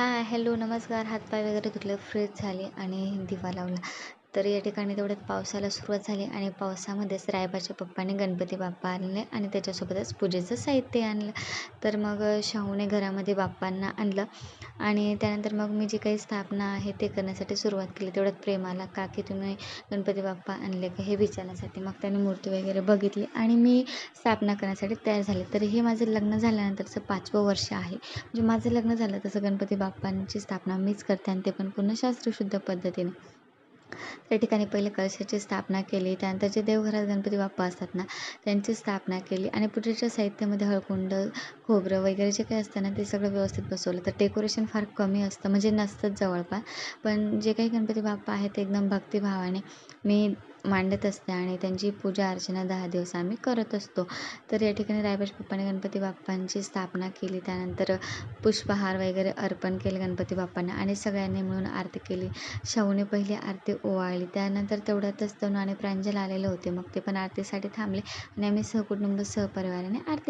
हां हॅलो नमस्कार. हातपाय वगैरे धुतले फ्रेश झाले आणि दिवा लावला. तर या ठिकाणी तेवढ्यात पावसाला सुरुवात झाली आणि पावसामध्येच रायबाच्या पप्पाने गणपती बाप्पा आणले आणि त्याच्यासोबतच पूजेचं साहित्य आणलं. तर मग शाहूने घरामध्ये बाप्पांना आणलं आणि त्यानंतर मग मी जी काही स्थापना आहे ते करण्यासाठी सुरुवात केली. तेवढ्यात प्रेमाला का की तुम्ही गणपती बाप्पा आणले का हे विचारण्यासाठी मग त्याने मूर्ती वगैरे बघितली आणि मी स्थापना करण्यासाठी तयार झाले. तर हे माझं लग्न झाल्यानंतरचं पाचवं वर्ष आहे. म्हणजे माझं लग्न झालं तसं गणपती बाप्पांची स्थापना मीच करते आणि ते पण पूर्ण शास्त्रशुद्ध पद्धतीने. त्या ठिकाणी पहिले कलशाची स्थापना केली त्यानंतर जे देवघरात गणपती बाप्पा असतात ना त्यांची स्थापना केली आणि पूजेच्या साहित्यामध्ये हळकुंड खोबरं वगैरे जे काही असतं ना ते सगळं व्यवस्थित बसवलं. तर डेकोरेशन फार कमी असतं म्हणजे नसतंच जवळपास. पण जे काही गणपती बाप्पा आहेत ते एकदम भक्तिभावाने मी मांडत असते आणि त्यांची पूजा अर्चना दहा दिवस आम्ही करत असतो. तर या ठिकाणी रायबश पप्पाने गणपती बाप्पांची स्थापना केली. त्यानंतर पुष्पहार वगैरे अर्पण केले गणपती बाप्पांना आणि सगळ्यांनी मिळून आरती केली. शाहूने पहिली आरती ओवाळली. त्यानंतर तेवढ्यातच तनू आणि प्रांजल आलेले होते. मग ते पण आरतीसाठी थांबले आणि आम्ही सहकुटुंब सहपरिवाराने आरती